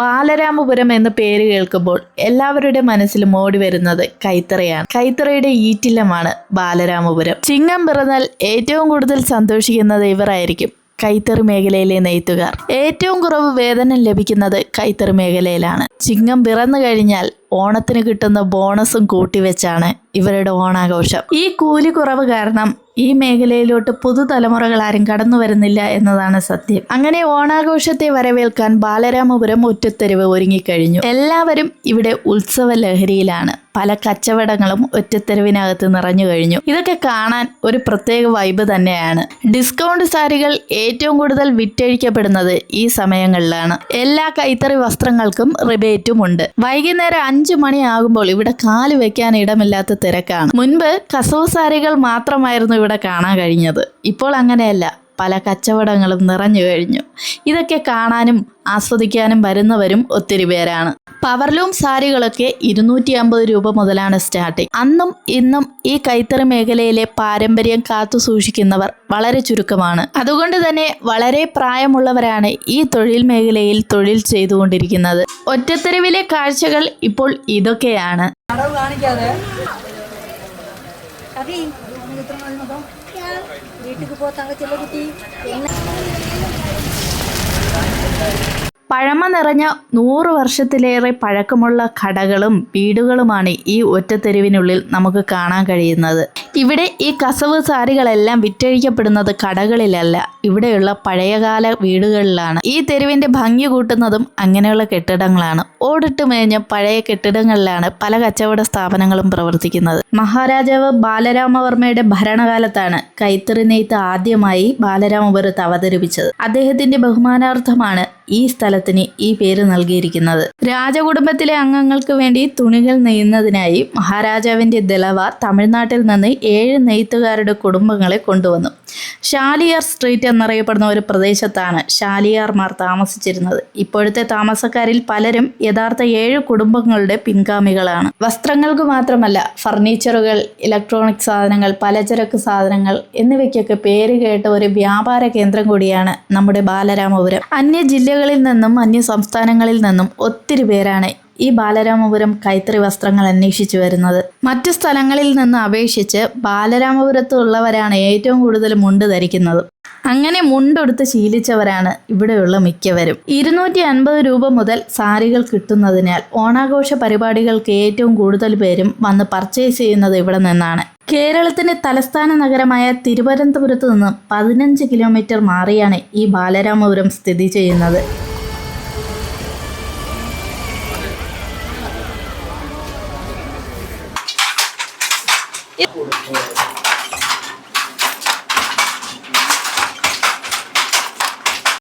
ബാലരാമപുരം എന്ന പേര് കേൾക്കുമ്പോൾ എല്ലാവരുടെ മനസ്സിലും ഓടി വരുന്നത് കൈത്തറയാണ്. കൈത്തറയുടെ ഈറ്റില്ലമാണ് ബാലരാമപുരം. ചിങ്ങം പിറന്നാൽ ഏറ്റവും കൂടുതൽ സന്തോഷിക്കുന്നത് ഇവരായിരിക്കും കൈത്തറി മേഖലയിലെ നെയ്ത്തുകാർ. ഏറ്റവും കുറവ് വേതനം ലഭിക്കുന്നത് കൈത്തറി മേഖലയിലാണ്. ചിങ്ങം പിറന്നു കഴിഞ്ഞാൽ ഓണത്തിന് കിട്ടുന്ന ബോണസും കൂട്ടിവെച്ചാണ് ഇവരുടെ ഓണാഘോഷം. ഈ കൂലി കുറവ് കാരണം ഈ മേഖലയിലോട്ട് പുതുതലമുറകൾ ആരും കടന്നു വരുന്നില്ല എന്നതാണ് സത്യം. അങ്ങനെ ഓണാഘോഷത്തെ വരവേൽക്കാൻ ബാലരാമപുരം ഒറ്റത്തെരുവ് ഒരുങ്ങിക്കഴിഞ്ഞു. എല്ലാവരും ഇവിടെ ഉത്സവ ലഹരിയിലാണ് പല കച്ചവടങ്ങളും ഒറ്റത്തെരുവിനകത്ത് നിറഞ്ഞു കഴിഞ്ഞു. ഇതൊക്കെ കാണാൻ ഒരു പ്രത്യേക വൈബ് തന്നെയാണ്. ഡിസ്കൗണ്ട് സാരികൾ ഏറ്റവും കൂടുതൽ വിറ്റഴിക്കപ്പെടുന്നത് ഈ സമയങ്ങളിലാണ്. എല്ലാ കൈത്തറി വസ്ത്രങ്ങൾക്കും റിബേറ്റും ഉണ്ട്. വൈകുന്നേരം മണിയാകുമ്പോൾ ഇവിടെ കാൽ വെക്കാൻ ഇടമില്ലാത്ത തിരക്കാണ്. മുൻപ് കസവ് സാരികൾ മാത്രമായിരുന്നു ഇവിടെ കാണാൻ കഴിഞ്ഞത്. ഇപ്പോൾ അങ്ങനെയല്ല. പല കച്ചവടങ്ങളും നിറഞ്ഞു കഴിഞ്ഞു. ഇതൊക്കെ കാണാനും ആസ്വദിക്കാനും വരുന്നവരും ഒത്തിരി പേരാണ്. പവർലൂം സാരികളൊക്കെ ഇരുന്നൂറ്റി അമ്പത് രൂപ മുതലാണ് സ്റ്റാർട്ടിങ് അന്നും ഇന്നും ഈ കൈത്തറി മേഖലയിലെ പാരമ്പര്യം കാത്തു സൂക്ഷിക്കുന്നവർ വളരെ ചുരുക്കമാണ്. അതുകൊണ്ട് തന്നെ വളരെ പ്രായമുള്ളവരാണ് ഈ തൊഴിൽ മേഖലയിൽ തൊഴിൽ ചെയ്തുകൊണ്ടിരിക്കുന്നത്. ഒറ്റത്തെരുവിലെ കാഴ്ചകൾ ഇപ്പോൾ ഇതൊക്കെയാണ്. വീട്ടിക്ക് പോ തങ്കച്ചില്ല കുട്ടി. പഴമ നിറഞ്ഞ നൂറ് വർഷത്തിലേറെ പഴക്കമുള്ള കടകളും വീടുകളുമാണ് ഈ ഒറ്റത്തെരുവിനുള്ളിൽ നമുക്ക് കാണാൻ കഴിയുന്നത്. ഇവിടെ ഈ കസവ് സാരികളെല്ലാം വിറ്റഴിക്കപ്പെടുന്നത് കടകളിലല്ല. ഇവിടെയുള്ള പഴയകാല വീടുകളിലാണ്. ഈ തെരുവിന്റെ ഭംഗി കൂട്ടുന്നതും അങ്ങനെയുള്ള കെട്ടിടങ്ങളാണ്. ഓടിട്ട് മേഞ്ഞ പഴയ കെട്ടിടങ്ങളിലാണ് പല കച്ചവട സ്ഥാപനങ്ങളും പ്രവർത്തിക്കുന്നത്. മഹാരാജാവ് ബാലരാമവർമ്മയുടെ ഭരണകാലത്താണ് കൈത്തറി നെയ്ത്ത് ആദ്യമായി ബാലരാമപുരത്ത് അവതരിപ്പിച്ചത്. അദ്ദേഹത്തിന്റെ ബഹുമാനാർത്ഥമാണ് ഈ സ്ഥലത്തിന് ഈ പേര് നൽകിയിരിക്കുന്നത്. രാജകുടുംബത്തിലെ അംഗങ്ങൾക്ക് വേണ്ടി തുണികൾ നെയ്യുന്നതിനായി മഹാരാജാവിന്റെ ദലവ തമിഴ്നാട്ടിൽ നിന്ന് ഏഴ് നെയ്ത്തുകാരുടെ കുടുംബങ്ങളെ കൊണ്ടുവന്നു. ഷാലിയാർ സ്ട്രീറ്റ് എന്നറിയപ്പെടുന്ന ഒരു പ്രദേശത്താണ് ഷാലിയാർമാർ താമസിച്ചിരുന്നത്. ഇപ്പോഴത്തെ താമസക്കാരിൽ പലരും യഥാർത്ഥ ഏഴ് കുടുംബങ്ങളുടെ പിൻഗാമികളാണ്. വസ്ത്രങ്ങൾക്ക് മാത്രമല്ല ഫർണിച്ചറുകൾ ഇലക്ട്രോണിക് സാധനങ്ങൾ പലചരക്ക് സാധനങ്ങൾ എന്നിവയ്ക്കൊക്കെ പേര് കേട്ട ഒരു വ്യാപാര കേന്ദ്രം കൂടിയാണ് നമ്മുടെ ബാലരാമപുരം. അന്യ ജില്ലകളിൽ നിന്നും അന്യ സംസ്ഥാനങ്ങളിൽ നിന്നും ഒത്തിരി പേരാണ് ഈ ബാലരാമപുരം കൈത്തറി വസ്ത്രങ്ങൾ അന്വേഷിച്ചു വരുന്നത്. മറ്റു സ്ഥലങ്ങളിൽ നിന്ന് അപേക്ഷിച്ച് ബാലരാമപുരത്തുള്ളവരാണ് ഏറ്റവും കൂടുതൽ മുണ്ട് ധരിക്കുന്നത്. അങ്ങനെ മുണ്ടെടുത്ത് ശീലിച്ചവരാണ് ഇവിടെയുള്ള മിക്കവരും. ഇരുന്നൂറ്റി അൻപത് രൂപ മുതൽ സാരികൾ കിട്ടുന്നതിനാൽ ഓണാഘോഷ പരിപാടികൾക്ക് ഏറ്റവും കൂടുതൽ പേരും വന്ന് പർച്ചേസ് ചെയ്യുന്നത് ഇവിടെ നിന്നാണ്. കേരളത്തിന്റെ തലസ്ഥാന നഗരമായ തിരുവനന്തപുരത്ത് നിന്ന് പതിനഞ്ച് കിലോമീറ്റർ മാറിയാണ് ഈ ബാലരാമപുരം സ്ഥിതി ചെയ്യുന്നത്. for